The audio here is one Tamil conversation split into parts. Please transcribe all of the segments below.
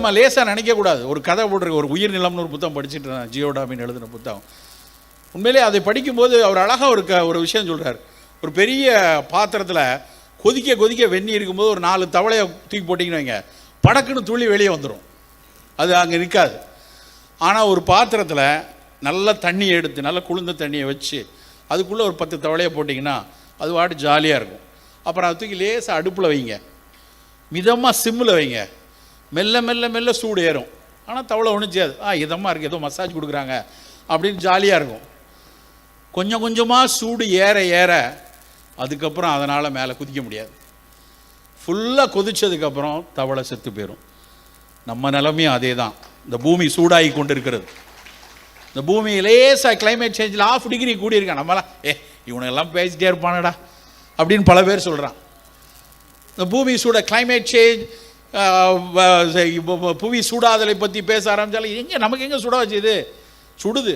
நம்ம லேசாக நினைக்கக்கூடாது ஒரு கதை போடுற ஒரு உயிர் நிலம்னு ஒரு புத்தகம் படிச்சுட்டு இருந்தேன் ஜியோடாமின் எழுதின புத்தகம். உண்மையிலே அதை படிக்கும்போது அவர் அழகாக ஒரு க ஒரு விஷயம் சொல்கிறார் ஒரு பெரிய பாத்திரத்தில் கொதிக்க கொதிக்க வெந்நீர் இருக்கும்போது ஒரு நாலு தவளையை தூக்கி போட்டிங்கன்னு வைங்க. படக்குன்னு துள்ளி வெளியே வந்துடும் அது அங்கே நிற்காது ஆனால் ஒரு பாத்திரத்தில் நல்ல தண்ணியை எடுத்து நல்ல குளிர்ந்த தண்ணியை வச்சு அதுக்குள்ளே ஒரு பத்து தவளையை போட்டிங்கன்னா அது வாட்டு ஜாலியாக இருக்கும். அப்புறம் அதை தூக்கி லேசாக அடுப்பில் வைங்க. மிதமாக சிம்மில் வைங்க. மெல்ல மெல்ல மெல்ல சூடு ஏறும். ஆனால் தவளை ஒன்றுச்சியாது ஆ இதமாக இருக்குது ஏதோ மசாஜ் கொடுக்குறாங்க. அப்படின்னு ஜாலியாக இருக்கும். கொஞ்சம் கொஞ்சமாக சூடு ஏற ஏற அதுக்கப்புறம் அதனால் மேலே குதிக்க முடியாது. ஃபுல்லாக கொதிச்சதுக்கப்புறம் தவளை செத்து போயிடும் நம்ம நிலமையும் அதே தான் இந்த பூமி சூடாகி கொண்டு இருக்கிறது இந்த பூமி லேசாக கிளைமேட் சேஞ்சில் ஆஃப் டிகிரி கூடியிருக்கான் நம்மளாம் ஏ இவனெல்லாம் பேசிட்டே இருப்பானடா. அப்படின்னு பல பேர் சொல்கிறான் இந்த பூமி சூட கிளைமேட் சேஞ்ச் புவி சூடாதலை பற்றி பேச ஆரம்பித்தாலும் எங்கே நமக்கு எங்கே சுட வச்சுது சுடுது.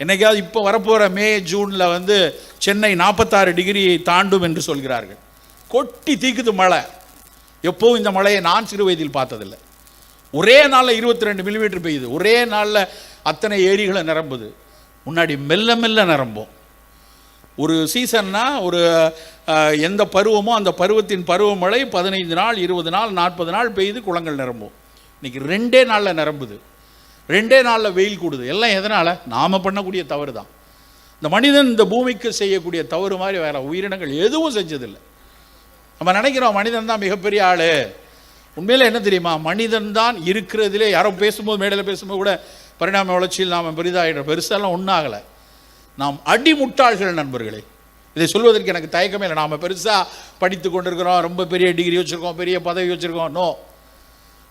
என்னைக்காவது இப்போ வரப்போகிற மே ஜூனில் வந்து சென்னை நாற்பத்தாறு டிகிரியை தாண்டும் என்று சொல்கிறார்கள். கொட்டி தீக்குது மழை. எப்போவும் இந்த மழையை நான் சிறு வயதில் பார்த்ததில்லை. ஒரே நாளில் இருபத்தி ரெண்டு மில்லிமீட்டர் பெய்யுது. ஒரே நாளில் அத்தனை ஏரிகளை நிரம்புது. முன்னாடி மெல்ல மெல்ல நிரம்பும். ஒரு சீசன்னா ஒரு எந்த பருவமோ அந்த பருவத்தின் பருவமழை பதினைந்து நாள் இருபது நாள் நாற்பது நாள் பெய்து குளங்கள் நிரம்பும். இன்னைக்கு ரெண்டே நாளில் நிரம்புது. ரெண்டே நாளில் வெயில் கூடுது. எல்லாம் எதனால்? நாம் பண்ணக்கூடிய தவறு தான் இந்த மனிதன் இந்த பூமிக்கு செய்யக்கூடிய தவறு மாதிரி வேறு உயிரினங்கள் எதுவும் செஞ்சதில்லை. நம்ம நினைக்கிறோம் மனிதன் தான் மிகப்பெரிய ஆள். உண்மையில் என்ன தெரியுமா? மனிதன் தான் இருக்கிறதுலே யாரோ பேசும்போது மேடையில் பேசும்போது கூட பரிணாம வளர்ச்சியில் நாம் பெரிதாகிடுறோம் பெருசாலாம் ஒன்றாகலை நாம் அடிமுட்டாள்கள் நண்பர்களே. இதை சொல்வதற்கு எனக்கு தயக்கமே இல்லை. நாம் பெருசாக படித்து கொண்டிருக்கிறோம். ரொம்ப பெரிய டிகிரி வச்சுருக்கோம் பெரிய பதவி வச்சுருக்கோம். நோ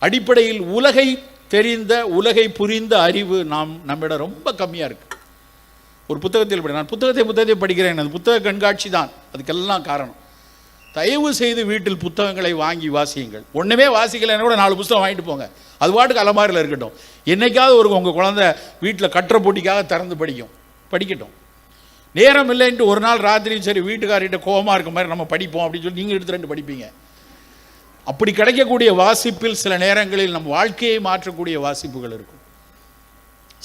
அடிப்படையில் உலகை தெரிந்த உலகை புரிந்த அறிவு நாம் நம்மிடம் ரொம்ப கம்மியாக இருக்குது ஒரு புத்தகத்தில் படி நான் புத்தகத்தை புத்தகத்தை படிக்கிறேன். அது புத்தக கண்காட்சி தான். அதுக்கெல்லாம் காரணம். தயவு செய்து வீட்டில் புத்தகங்களை வாங்கி வாசியுங்கள். ஒன்றுமே வாசிக்கலைன்னா கூட நாலு புத்தகம் வாங்கிட்டு போங்க. அது பாட்டுக்கு அலமாரியில் இருக்கட்டும். என்னைக்காவது ஒரு உங்கள் குழந்தை வீட்டில் கட்டுற போட்டிக்காக திறந்து படிக்கும். படிக்கட்டும். நேரம் இல்லைன்ட்டு ஒரு நாள் ராத்திரி சரி வீட்டுக்காரிட்ட கோபமாக இருக்க மாதிரி நம்ம படிப்போம் அப்படின்னு சொல்லி நீங்கள் எடுத்து ரெண்டு படிப்பீங்க. அப்படி கிடைக்கக்கூடிய வாசிப்பில் சில நேரங்களில் நம் வாழ்க்கையை மாற்றக்கூடிய வாசிப்புகள் இருக்கும்.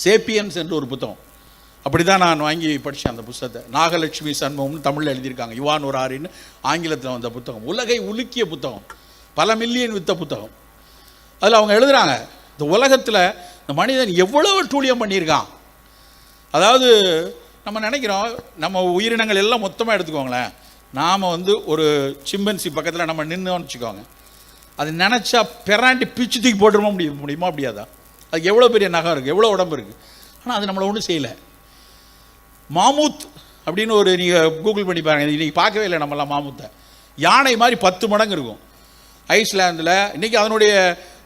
சேப்பியன்ஸ் என்று ஒரு புத்தகம். அப்படி தான் நான் வாங்கி படித்தேன் அந்த புத்தகத்தை. நாகலட்சுமி சண்முகம்னு தமிழில் எழுதியிருக்காங்க. யுவான் ஒரு ஆறின்னு ஆங்கிலத்தில் வந்த புத்தகம். உலகை உலுக்கிய புத்தகம். பல மில்லியன் வித்த புத்தகம். அதில் அவங்க எழுதுகிறாங்க இந்த உலகத்தில் இந்த மனிதன் எவ்வளவு டூழியம் பண்ணியிருக்கான்? அதாவது நம்ம நினைக்கிறோம் நம்ம உயிரினங்கள் எல்லாம் மொத்தமாக எடுத்துக்கோங்களேன். நாம் வந்து ஒரு சிம்பன்சி பக்கத்தில் நம்ம நின்றுன்னு வச்சுக்கோங்க. அது நினச்சா பெராண்டி பிச்சு தூக்கி போட்டுருமா முடியும் முடியுமா முடியாதா? அதுக்கு எவ்வளோ பெரிய நகம் இருக்குது எவ்வளோ உடம்பு இருக்குது ஆனால் அது நம்மளை ஒன்றும் செய்யலை. மாமூத் அப்படின்னு ஒரு நீங்கள் கூகுள் பண்ணி பாருங்க. இன்றைக்கி பார்க்கவே இல்லை நம்மளாம் மாமூத்தை. யானை மாதிரி பத்து மடங்கு இருக்கும். ஐஸ்லாந்தில் இன்றைக்கி அதனுடைய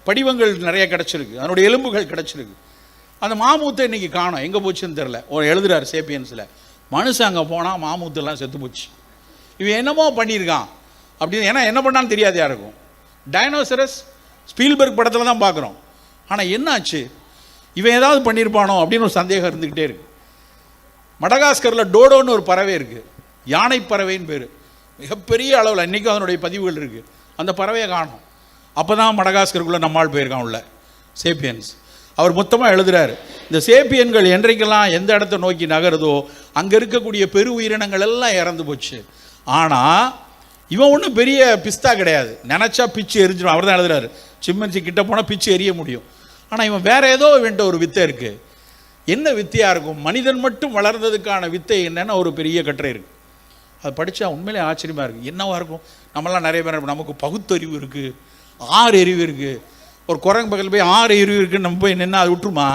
படிவங்கள் நிறைய கிடச்சிருக்கு. அதனுடைய எலும்புகள் கிடச்சிருக்கு. அந்த மாமூத்தை இன்றைக்கி காணோம். எங்கே போச்சுன்னு தெரில ஒரு எழுதுறாரு சேப்பியன்ஸில். மனுஷன் அங்கே போனால் மாமூத்தெல்லாம் செத்து போச்சு. இவன் என்னமோ பண்ணியிருக்கான். அப்படின்னு ஏன்னா என்ன பண்ணான்னு தெரியாது யாருக்கும். டைனோசரஸ் ஸ்பீல்பர்க் படத்தில் தான் பார்க்குறோம். ஆனால் என்னாச்சு? இவன் ஏதாவது பண்ணியிருப்பானோ அப்படின்னு ஒரு சந்தேகம் இருந்துக்கிட்டே இருக்கு. மடகாஸ்கரில் டோடோன்னு ஒரு பறவை இருக்குது யானை பறவைன்னு பேர். மிகப்பெரிய அளவில் இன்றைக்கும் அதனுடைய பதிவுகள் இருக்குது அந்த பறவையை காணும். அப்போ தான் மடகாஸ்கருக்குள்ளே நம்மால் போயிருக்கான் உள்ள. சேப்பியன்ஸ். அவர் மொத்தமாக எழுதுகிறார் இந்த சேப்பியன்கள் என்றைக்கெல்லாம் எந்த இடத்த நோக்கி நகருதோ அங்கே இருக்கக்கூடிய பெரு உயிரினங்கள் எல்லாம் இறந்து போச்சு. ஆனால் இவன் ஒன்றும் பெரிய பிஸ்தா கிடையாது. நினச்சா பிச்சு எரிஞ்சிடும் அவர் தான் எழுதுறாரு. சிம்மன்சி கிட்ட போனால் பிச்சு எரிய முடியும். ஆனால் இவன் வேற ஏதோ இவன்ட்ட ஒரு வித்தை இருக்குது என்ன வித்தையாக இருக்கும்? மனிதன் மட்டும் வளர்ந்ததுக்கான வித்தை என்னென்னு ஒரு பெரிய கட்டுரை இருக்குது அது படித்தா உண்மையிலே ஆச்சரியமாக இருக்குது என்னவாக இருக்கும்? நம்மளாம் நிறைய பேர் நமக்கு பகுத்தறிவு இருக்குது ஆறு அறிவு இருக்குது ஒரு குரங்கு பக்கத்தில் போய் ஆறு அறிவு இருக்குன்னு நம்ம போய் நின்று அது விட்டுருமா?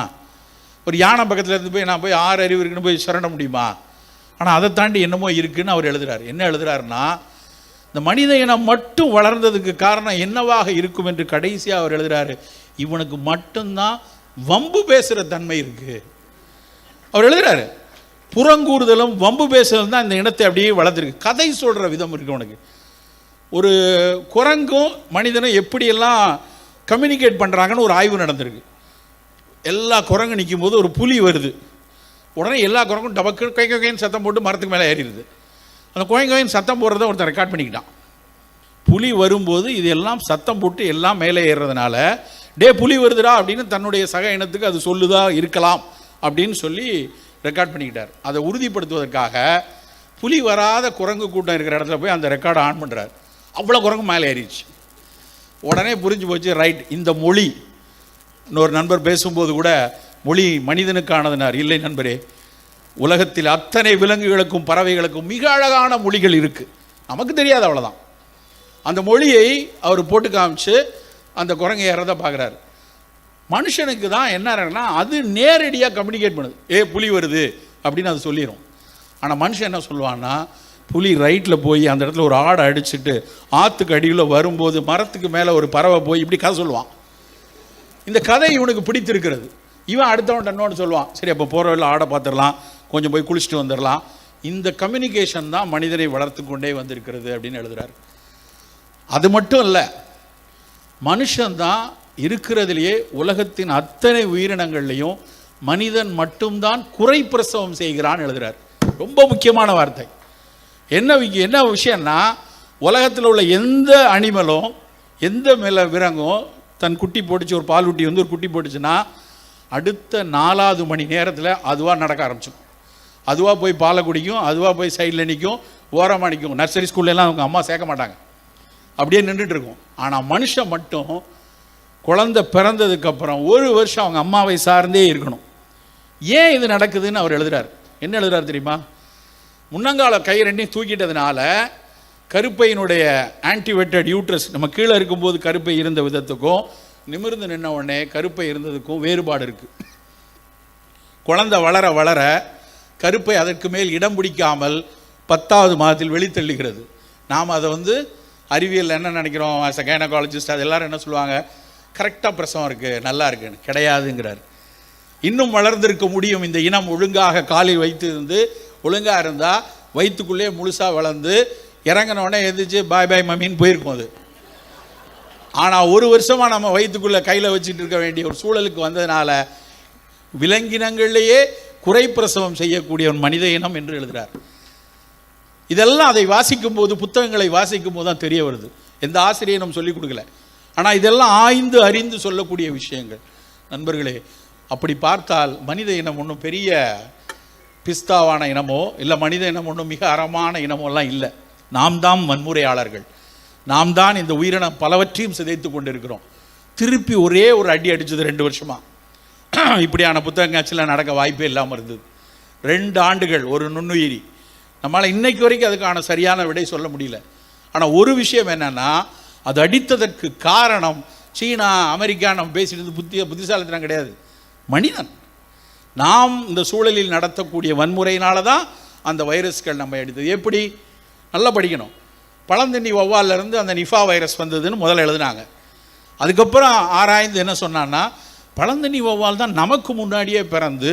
ஒரு யானை பக்கத்தில் இருந்து போய் நான் போய் ஆறு அறிவு இருக்குன்னு போய் சுரண்ட முடியுமா? ஆனால் அதை தாண்டி என்னமோ இருக்குன்னு அவர் எழுதுறாரு. என்ன எழுதுறாருன்னா இந்த மனித இனம் மட்டும் வளர்ந்ததுக்கு காரணம் என்னவாக இருக்கும்? என்று கடைசியாக அவர் எழுதுறாரு. இவனுக்கு மட்டும்தான் வம்பு பேசுகிற தன்மை இருக்குது அவர் எழுதுறாரு. புறங்கூறுதலும் வம்பு பேசுதலும் தான் இந்த இனத்தை அப்படியே வளர்ந்துருக்கு கதை சொல்கிற விதம் இருக்கு உனக்கு. ஒரு குரங்கும் மனிதனும் எப்படியெல்லாம் கம்யூனிகேட் பண்ணுறாங்கன்னு ஒரு ஆய்வு நடந்திருக்கு. எல்லா குரங்கு நிற்கும் போது ஒரு புலி வருது. உடனே எல்லா குரங்கும் டபக்கு கை கைன்னு சத்தம் போட்டு மரத்துக்கு மேலே ஏறிடுது. அந்த கோயங்கோயின் சத்தம் போடுறத ஒருத்தன் ரெக்கார்ட் பண்ணிக்கிட்டான். புலி வரும்போது இது எல்லாம் சத்தம் போட்டு எல்லாம் மேலே ஏறுறதுனால டே புலி வருதுடா அப்படின்னு தன்னுடைய சக இனத்துக்கு அது சொல்லுதா இருக்கலாம் அப்படின்னு சொல்லி ரெக்கார்ட் பண்ணிக்கிட்டார். அதை உறுதிப்படுத்துவதற்காக புலி வராத குரங்கு கூட்டம் இருக்கிற இடத்துல போய் அந்த ரெக்கார்டை ஆன் பண்ணுறார் அவ்வளோ குரங்கு மேலே ஏறிடுச்சு. உடனே புரிஞ்சு போச்சு ரைட் இந்த மொழி. இன்னொரு நண்பர் பேசும்போது கூட மொழி மனிதனுக்கானதுனார். இல்லை நண்பரே உலகத்தில் அத்தனை விலங்குகளுக்கும் பறவைகளுக்கும் மிக அழகான மொழிகள் இருக்குது நமக்கு தெரியாது அவ்வளோதான் அந்த மொழியை அவர் போட்டு காமிச்சு அந்த குரங்கை ஏறத பார்க்குறாரு மனுஷனுக்கு தான் என்ன அது நேரடியாக கம்யூனிகேட் பண்ணுது. ஏ புலி வருது. அப்படின்னு அது சொல்லிடும் ஆனால் மனுஷன் என்ன சொல்லுவான்னா புலி ரைட்டில் போய் அந்த இடத்துல ஒரு ஆடை அடிச்சுட்டு ஆற்றுக்கு அடியில் வரும்போது மரத்துக்கு மேலே ஒரு பறவை போய் இப்படி கதை சொல்லுவான். இந்த கதை இவனுக்கு பிடித்திருக்கிறது. இவன் அடுத்தவன் இன்னொன்று சொல்லுவான். சரி அப்போ போகிற வழியில் ஆடை பார்த்துடலாம் கொஞ்சம் போய் குளிச்சுட்டு வந்துடலாம். இந்த கம்யூனிகேஷன் தான் மனிதனை வளர்த்து கொண்டே வந்திருக்கிறது அப்படின்னு எழுதுறாரு. அது மட்டும் இல்லை மனுஷன்தான் இருக்கிறதுலையே உலகத்தின் அத்தனை உயிரினங்கள்லையும் மனிதன் மட்டும்தான் குறை பிரசவம் செய்கிறான்னு எழுதுறார். ரொம்ப முக்கியமான வார்த்தை. என்ன வி- என்ன விஷயம்னா உலகத்தில் உள்ள எந்த அனிமலும் எந்த மில விரங்கும் தன் குட்டி போட்டுச்சு ஒரு பால் குட்டி வந்து ஒரு குட்டி போட்டுச்சுன்னா அடுத்த நாலாவது மணி நேரத்தில் அதுவாக நடக்க ஆரம்பிச்சிடும். அதுவாக போய் பாலை குடிக்கும் அதுவாக போய் சைடில் நிற்கும் ஓரமாக நிற்கும் நர்சரி ஸ்கூல்லலாம் அவங்க அம்மா சேர்க்க மாட்டாங்க. அப்படியே நின்றுட்டு இருக்கும். ஆனால் மனுஷன் மட்டும் குழந்தை பிறந்ததுக்கப்புறம் ஒரு வருஷம் அவங்க அம்மாவை சார்ந்தே இருக்கணும். ஏன் இது நடக்குதுன்னு அவர் எழுதுறாரு. என்ன எழுதுறாரு தெரியுமா? முன்னங்கால கை ரெண்டையும் தூக்கிட்டதுனால கருப்பையினுடைய ஆன்டிவேட்டட் யூட்ரஸ் நம்ம கீழே இருக்கும்போது கருப்பை இருந்த விதத்துக்கும் நிமிர்ந்து நின்ன உடனே கருப்பை இருந்ததுக்கும் வேறுபாடு இருக்குது குழந்தை வளர வளர கருப்பை அதற்கு மேல் இடம் பிடிக்காமல் பத்தாவது மாதத்தில் வெளித்தள்ளுகிறது நாம் அதை வந்து அறிவியல் என்ன நினைக்கிறோம் ஆஸ் அ கைனகாலஜிஸ்ட் அது எல்லோரும் என்ன சொல்லுவாங்க கரெக்டாக பிரசவம் இருக்குது நல்லா இருக்குன்னு கிடையாதுங்கிறார். இன்னும் வளர்ந்திருக்க முடியும் இந்த இனம் ஒழுங்காக காலில் வைத்திருந்து ஒழுங்காக இருந்தால் வயிற்றுக்குள்ளே முழுசாக வளர்ந்து இறங்கினோடனே எழுந்திரிச்சு பாய் பாய் மம்மின்னு போயிருக்கும் அது. ஆனால் ஒரு வருஷமாக நம்ம வயிற்றுக்குள்ளே கையில் வச்சுட்டு இருக்க வேண்டிய ஒரு சூழலுக்கு வந்ததுனால விலங்கினங்களிலேயே குறைப்பிரசவம் செய்யக்கூடிய ஒரு மனித இனம் என்று எழுதுகிறார் இதெல்லாம் அதை வாசிக்கும் போது புத்தகங்களை வாசிக்கும் போது தான் தெரிய வருது. எந்த ஆசிரியரும் சொல்லிக் கொடுக்கல. ஆனால் இதெல்லாம் ஆய்ந்து அறிந்து சொல்லக்கூடிய விஷயங்கள். நண்பர்களே அப்படி பார்த்தால் மனித இனம் ஒன்றும் பெரிய பிஸ்தாவான இனமோ இல்லை மனித இனம் ஒன்றும் மிக அறமான இனமோலாம் இல்லை. நாம் தான் வன்முறையாளர்கள். நாம் தான் இந்த உயிரினம் பலவற்றையும் சிதைத்து கொண்டிருக்கிறோம். திருப்பி ஒரே ஒரு அடி அடிச்சது ரெண்டு வருஷமாக இப்படியான புத்தகங்காட்சியில் நடக்க வாய்ப்பே இல்லாமல் இருந்தது. ரெண்டு ஆண்டுகள் ஒரு நுண்ணுயிரி. நம்மளால் இன்னைக்கு வரைக்கும் அதுக்கான சரியான விடை சொல்ல முடியல. ஆனால் ஒரு விஷயம் என்னென்னா அது அடித்ததற்கு காரணம் சீனா அமெரிக்கா நம்ம பேசிட்டு புத்தி புத்திய புத்திசாலித்தனம் கிடையாது. மனிதன். நாம் இந்த சூழலில் நடத்தக்கூடிய வன்முறையினால தான் அந்த வைரஸ்கள் நம்ம எடுத்தது. எப்படி? நல்லா படிக்கணும். பழந்தண்ணி வௌவால்ல இருந்து அந்த நிஃபா வைரஸ் வந்ததுன்னு முதல்ல எழுதினாங்க. அதுக்கப்புறம் ஆராய்ந்து என்ன சொன்னான்னா பழந்தண்ணி வௌவால் தான் நமக்கு முன்னாடியே பிறந்து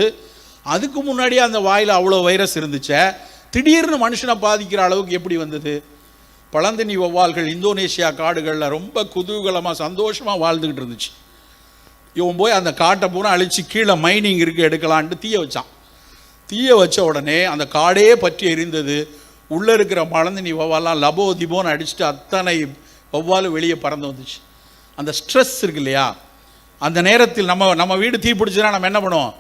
அதுக்கு முன்னாடியே அந்த வாயில் அவ்வளோ வைரஸ் இருந்துச்சே திடீர்னு மனுஷனை பாதிக்கிற அளவுக்கு எப்படி வந்தது? பழந்தண்ணி வௌவால்கள் இந்தோனேஷியா காடுகளில் ரொம்ப குதூகலமாக சந்தோஷமாக வாழ்ந்துக்கிட்டு இருந்துச்சு. இவன் போய் அந்த காட்டை பூரா அழிச்சு கீழே மைனிங் இருக்கு எடுக்கலான்ட்டு தீய வச்சான். தீய வச்ச உடனே அந்த காடே பற்றி எரிந்தது. உள்ளே இருக்கிற மலந்து நீ வவ்வாலாம் லபோ திபோன்னு அடிச்சுட்டு அத்தனை வௌவாலும் வெளியே பறந்து வந்துச்சு. அந்த ஸ்ட்ரெஸ் இருக்கு இல்லையா? அந்த நேரத்தில் நம்ம நம்ம வீடு தீ பிடிச்சதுன்னா நம்ம என்ன பண்ணுவோம்?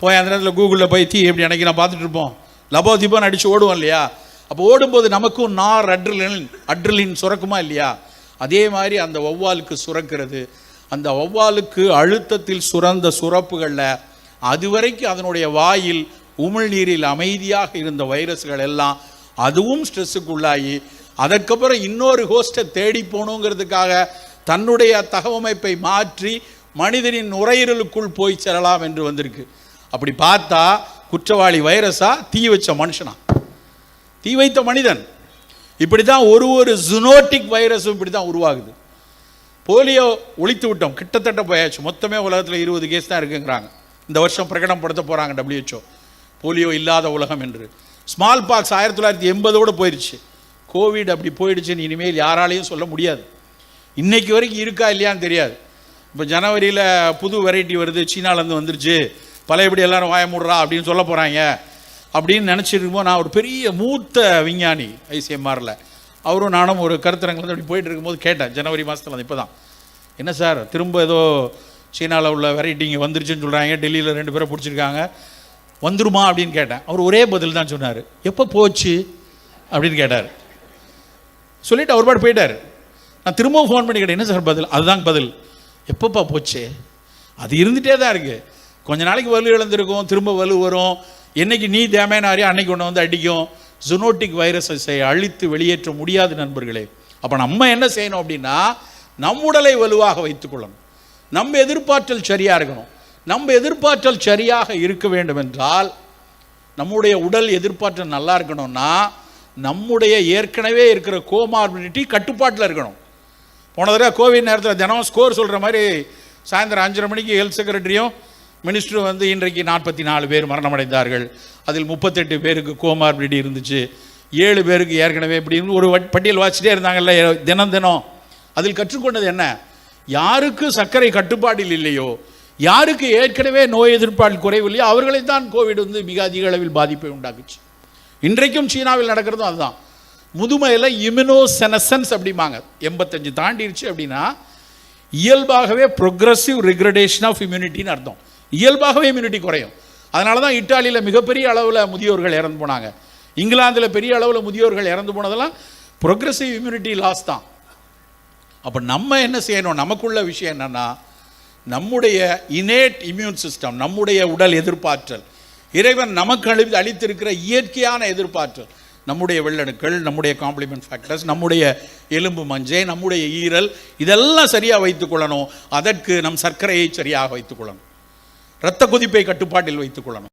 போய் அந்த நேரத்தில் கூகுளில் போய் தீ எப்படி அன்னைக்கு நான் பார்த்துட்டு இருப்போம். லபோ திபோன்னு அடித்து ஓடுவோம் இல்லையா? அப்போ ஓடும்போது நமக்கும் நார் அட்ரலின் அட்ரலின் சுரக்குமா இல்லையா? அதே மாதிரி அந்த வௌவாலுக்கு சுரக்கிறது. அந்த வௌவாலுக்கு அழுத்தத்தில் சுரந்த சுரப்புகளில் அதுவரைக்கும் அதனுடைய வாயில் உமிழ்நீரில் அமைதியாக இருந்த வைரஸ்கள் எல்லாம் அதுவும் ஸ்ட்ரெஸ்ஸுக்குள்ளாகி அதற்கப்புறம் இன்னொரு ஹோஸ்ட்டை தேடி போகணுங்கிறதுக்காக தன்னுடைய தகவமைப்பை மாற்றி மனிதனின் நுரையீரலுக்குள் போய் செல்லலாம் என்று வந்திருக்கு. அப்படி பார்த்தா குற்றவாளி வைரஸா தீ வச்ச மனுஷனா? தீ வைத்த மனிதன். இப்படி தான் ஒரு ஒரு ஜுனோட்டிக் வைரஸும் இப்படி தான் உருவாகுது. போலியோ ஒழித்து விட்டோம். கிட்டத்தட்ட போயாச்சு. மொத்தமே உலகத்தில் இருபது கேஸ் தான் இருக்குங்கிறாங்க. இந்த வருஷம் பிரகடனப்படுத்த போகிறாங்க டபிள்யூஹெச்ஓ போலியோ இல்லாத உலகம் என்று. ஸ்மால் பாக்ஸ் ஆயிரத்தி தொள்ளாயிரத்தி எண்பதோடு போயிடுச்சு கோவிட் அப்படி போயிடுச்சுன்னு இனிமேல் யாராலையும் சொல்ல முடியாது. இன்றைக்கு வரைக்கும் இருக்கா இல்லையான்னு தெரியாது. இப்போ ஜனவரியில் புது வெரைட்டி வருது. சீனாலேருந்து வந்துருச்சு. பழையபடி எல்லாரும் வாய மூடுறா அப்படின்னு சொல்ல போகிறாங்க அப்படின்னு நினச்சிட்டு இருக்கும்போது நான் ஒரு பெரிய மூத்த விஞ்ஞானி ஐசிஎம்ஆரில் அவரும் நானும் ஒரு கருத்தரங்கில் அப்படி போயிட்டு இருக்கும்போது கேட்டேன் ஜனவரி மாதத்தில் இப்போ தான் என்ன சார் திரும்ப ஏதோ சீனாவில் உள்ள வெரைட்டி இங்கே வந்துருச்சுன்னு சொல்கிறாங்க டெல்லியில் ரெண்டு பேரை பிடிச்சிருக்காங்க வந்துருமா அப்படின்னு கேட்டேன். அவர் ஒரே பதில் தான் சொன்னார். எப்போ போச்சு? அப்படின்னு கேட்டார். சொல்லிவிட்டு அவர் பாட்டு போயிட்டார். நான் திரும்பவும் ஃபோன் பண்ணி கேட்டேன் என்ன சார் பதில்? அதுதான் பதில். எப்பப்பா போச்சு? அது இருந்துகிட்டே தான் இருக்குது கொஞ்ச நாளைக்கு வலு இழந்திருக்கும் திரும்ப வலு வரும். என்னைக்கு நீ தேமையானாரியா அன்னைக்கு ஒன்று வந்து அடிக்கும். ஜுனோட்டிக் வைரஸை அழித்து வெளியேற்ற முடியாது நண்பர்களே. அப்போ நம்ம என்ன செய்யணும் அப்படின்னா நம் உடலை வலுவாக வைத்துக்கொள்ளணும் நம்ம எதிர்பார்த்தல் சரியாக இருக்கணும். நம்ம எதிர்பார்த்தல் சரியாக இருக்க வேண்டும் என்றால் நம்முடைய உடல் எதிர்பார்த்தல் நல்லா இருக்கணும்னா நம்முடைய ஏற்கனவே இருக்கிற கோமார்பிலிட்டி கட்டுப்பாட்டில் இருக்கணும். போன தடவை கோவிட் நேரத்தில் தினம் ஸ்கோர் சொல்கிற மாதிரி சாயந்தரம் அஞ்சரை மணிக்கு ஹெல்த் செக்ரட்டரியும் மினிஸ்டர் வந்து இன்றைக்கு நாற்பத்தி நாலு பேர் மரணமடைந்தார்கள். அதில் முப்பத்தெட்டு பேருக்கு கோமார்பிடி இருந்துச்சு. ஏழு பேருக்கு ஏற்கனவே இப்படி இருந்து ஒரு பட்டியல் வாசிட்டே இருந்தாங்கல்ல தினம் தினம். அதில் கற்றுக்கொண்டது என்ன? யாருக்கு சர்க்கரை கட்டுப்பாட்டில் இல்லையோ யாருக்கு ஏற்கனவே நோய் எதிர்ப்பால் குறைவில்லையோ அவர்களை தான் கோவிட் வந்து மிக அதிக அளவில் பாதிப்பை உண்டாக்குச்சு. இன்றைக்கும் சீனாவில் நடக்கிறதும் அதுதான். முதுமையில் இம்யூனோசெனசன்ஸ் அப்படிம்பாங்க. எண்பத்தஞ்சு தாண்டிடுச்சு அப்படின்னா இயல்பாகவே ப்ரொக்ரஸிவ் ரிக்ரடேஷன் ஆஃப் இம்யூனிட்டின்னு அர்த்தம். இயல்பாகவே இம்யூனிட்டி குறையும். அதனால தான் இட்டாலியில் மிகப்பெரிய அளவில் முதியோர்கள் இறந்து போனாங்க. இங்கிலாந்தில் பெரிய அளவில் முதியோர்கள் இறந்து போனதெல்லாம் ப்ரொக்ரெசிவ் இம்யூனிட்டி லாஸ் தான். அப்போ நம்ம என்ன செய்யணும்? நமக்குள்ள விஷயம் என்னென்னா நம்முடைய இனேட் இம்யூன் சிஸ்டம் நம்முடைய உடல் எதிர்ப்பாற்றல் இறைவன் நமக்கு அளி அளித்திருக்கிற இயற்கையான எதிர்ப்பாற்றல் நம்முடைய வெள்ளணுக்கள் நம்முடைய காம்ப்ளிமெண்ட் ஃபேக்டர்ஸ் நம்முடைய எலும்பு மஞ்சை நம்முடைய ஈரல் இதெல்லாம் சரியாக வைத்துக்கொள்ளணும் அதற்கு நம் சர்க்கரையை சரியாக வைத்துக்கொள்ளணும் இரத்த கொதிப்பை கட்டுப்பாட்டில் வைத்துக்கொள்ளணும்